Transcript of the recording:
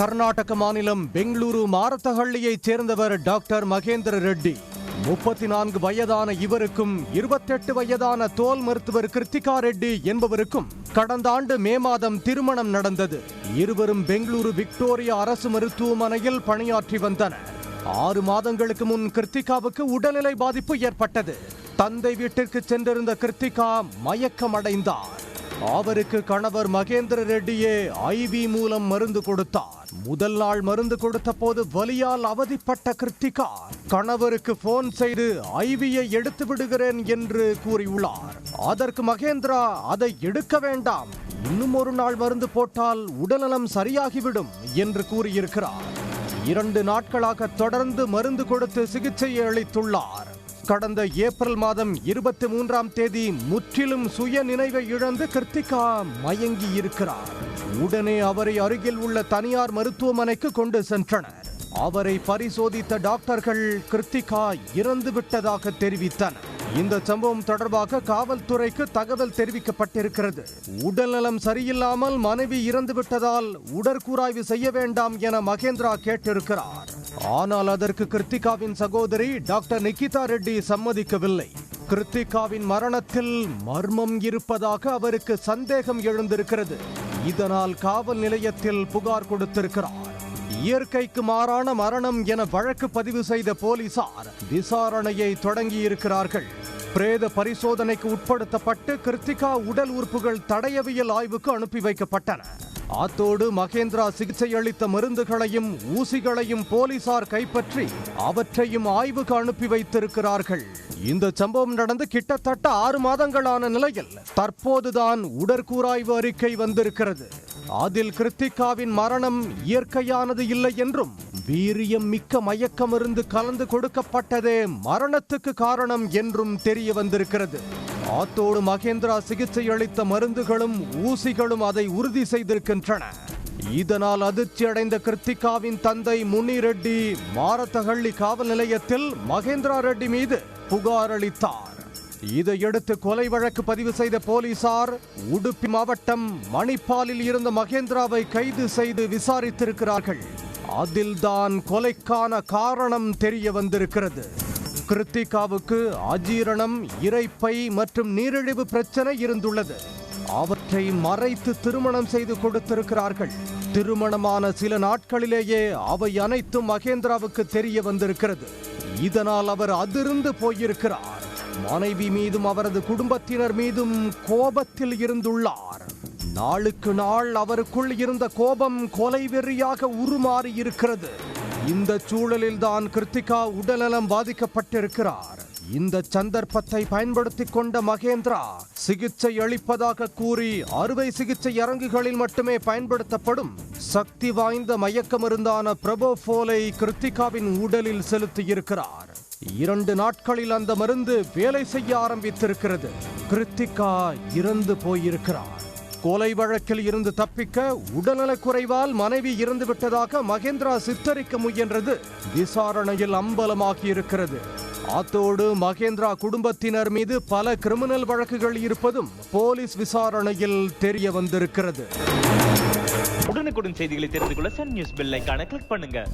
கர்நாடக மாநிலம் பெங்களூரு மாரத்தஹள்ளியைச் சேர்ந்தவர் டாக்டர் மகேந்திர ரெட்டி. முப்பத்தி நான்கு வயதான இவருக்கும் இருபத்தெட்டு வயதான தோல் மருத்துவர் கிருத்திகா ரெட்டி என்பவருக்கும் கடந்த ஆண்டு மே மாதம் திருமணம் நடந்தது. இருவரும் பெங்களூரு விக்டோரியா அரசு மருத்துவமனையில் பணியாற்றி வந்தனர். ஆறு மாதங்களுக்கு முன் கிருத்திகாவுக்கு உடல்நிலை பாதிப்பு ஏற்பட்டது. தந்தை வீட்டிற்கு சென்றிருந்த கிருத்திகா மயக்கமடைந்தார். அவருக்கு கணவர் மகேந்திர ரெட்டியே ஐவி மூலம் மருந்து கொடுத்தார். முதல் நாள் மருந்து கொடுத்த போது வலியால் அவதிப்பட்ட கிருத்திகா கணவருக்கு போன் செய்து ஐவியை எடுத்து விடுகிறேன் என்று கூறியுள்ளார். அதற்கு மகேந்திரா அதை எடுக்க வேண்டாம். இன்னும் ஒரு நாள் மருந்து போட்டால் உடல்நலம் சரியாகிவிடும் என்று கூறியிருக்கிறார். இரண்டு நாட்களாக தொடர்ந்து மருந்து கொடுத்து சிகிச்சை அளித்துள்ளார். கடந்த ஏப்ரல் மாதம் இருபத்தி மூன்றாம் தேதி முற்றிலும் சுய நினைவை இழந்து கிருத்திகா மயங்கி இருக்கிறார். உடனே அவரை அருகில் உள்ள தனியார் மருத்துவமனைக்கு கொண்டு சென்றனர். அவரை பரிசோதித்த டாக்டர்கள் கிருத்திகா இறந்து விட்டதாக தெரிவித்தனர். இந்த சம்பவம் தொடர்பாக காவல்துறைக்கு தகவல் தெரிவிக்கப்பட்டிருக்கிறது. உடல்நலம் சரியில்லாமல் மனைவி இறந்துவிட்டதால் உடற்கூராய்வு செய்ய வேண்டாம் என மகேந்திரா கேட்டிருக்கிறார். ஆனால் அதற்கு கிருத்திகாவின் சகோதரி டாக்டர் நிகிதா ரெட்டி சம்மதிக்கவில்லை. கிருத்திகாவின் மரணத்தில் மர்மம் இருப்பதாக அவருக்கு சந்தேகம் எழுந்திருக்கிறது. இதனால் காவல் நிலையத்தில் புகார் கொடுத்திருக்கிறார். இயற்கைக்கு மாறான மரணம் என வழக்கு பதிவு செய்த போலீசார் விசாரணையை தொடங்கியிருக்கிறார்கள். பிரேத பரிசோதனைக்கு உட்படுத்தப்பட்டு கிருத்திகா உடல் உறுப்புகள் தடயவியல் ஆய்வுக்கு அனுப்பி வைக்கப்பட்டன. அத்தோடு மகேந்திரா சிகிச்சை அளித்த மருந்துகளையும் ஊசிகளையும் போலீசார் கைப்பற்றி அவற்றையும் ஆய்வுக்கு அனுப்பி வைத்திருக்கிறார்கள். இந்த சம்பவம் நடந்து கிட்டத்தட்ட ஆறு மாதங்களான நிலையில் தற்போதுதான் உடற்கூராய்வு அறிக்கை வந்திருக்கிறது. அதில் கிருத்திகாவின் மரணம் இயற்கையானது இல்லை என்றும் வீரியம் மிக்க மயக்கமிருந்து கலந்து கொடுக்கப்பட்டதே மரணத்துக்கு காரணம் என்றும் தெரிய வந்திருக்கிறது. ஆத்தோடு மகேந்திரா சிகிச்சை அளித்த மருந்துகளும் ஊசிகளும் அதை உறுதி செய்திருக்கின்றன. இதனால் அதிர்ச்சி அடைந்த கிருத்திகாவின் தந்தை முனி ரெட்டி மாரத்தஹள்ளி காவல் நிலையத்தில் மகேந்திரா ரெட்டி மீது புகார் அளித்தார். இதையடுத்து கொலை வழக்கு பதிவு செய்த போலீசார் உடுப்பி மாவட்டம் மணிப்பாலில் இருந்த மகேந்திராவை கைது செய்து விசாரித்திருக்கிறார்கள். அதில்தான் கொலைக்கான காரணம் தெரிய வந்திருக்கிறது. கிருத்திகாவுக்கு அஜீரணம் இரைப்பை மற்றும் நீரிழிவு பிரச்சனை இருந்துள்ளது. அவற்றை மறைத்து திருமணம் செய்து கொடுத்திருக்கிறார்கள். திருமணமான சில நாட்களிலேயே அவை அனைத்தும் மகேந்திராவுக்கு தெரிய வந்திருக்கிறது. இதனால் அவர் அதிர்ந்து போயிருக்கிறார். மனைவி மீதும் அவரது குடும்பத்தினர் மீதும் கோபத்தில் இருந்துள்ளார். நாளுக்கு நாள் அவருக்குள் இருந்த கோபம் கொலை வெறியாக உருமாறி இருக்கிறது இந்த சூழலில் தான் கிருத்திகா உடல்நலம் பாதிக்கப்பட்டிருக்கிறார். இந்த சந்தர்ப்பத்தை பயன்படுத்திக் கொண்ட மகேந்திரா சிகிச்சை அளிப்பதாக கூறி அறுவை சிகிச்சை அரங்குகளில் மட்டுமே பயன்படுத்தப்படும் சக்தி வாய்ந்த மயக்க மருந்தான பிரபோஃபோலை கிருத்திகாவின் உடலில் செலுத்தியிருக்கிறார். இரண்டு நாட்களில் அந்த மருந்து வேலை செய்ய ஆரம்பித்திருக்கிறது. கிருத்திகா இறந்து போயிருக்கிறார். கொலை வழக்கில் இருந்து தப்பிக்க உடல்நலக் குறைவால் மனைவி இறந்து விட்டதாக மகேந்திரா சித்தரிக்க முயன்றது விசாரணையில் அம்பலமாகி இருக்கிறது. அத்தோடு மகேந்திரா குடும்பத்தினர் மீது பல கிரிமினல் வழக்குகள் இருப்பதும் போலீஸ் விசாரணையில் தெரிய வந்திருக்கிறது. உடனுக்குடன் செய்திகளை தெரிந்து கொள்ள சன் நியூஸ் பெல் ஐகானை கிளிக் பண்ணுங்க.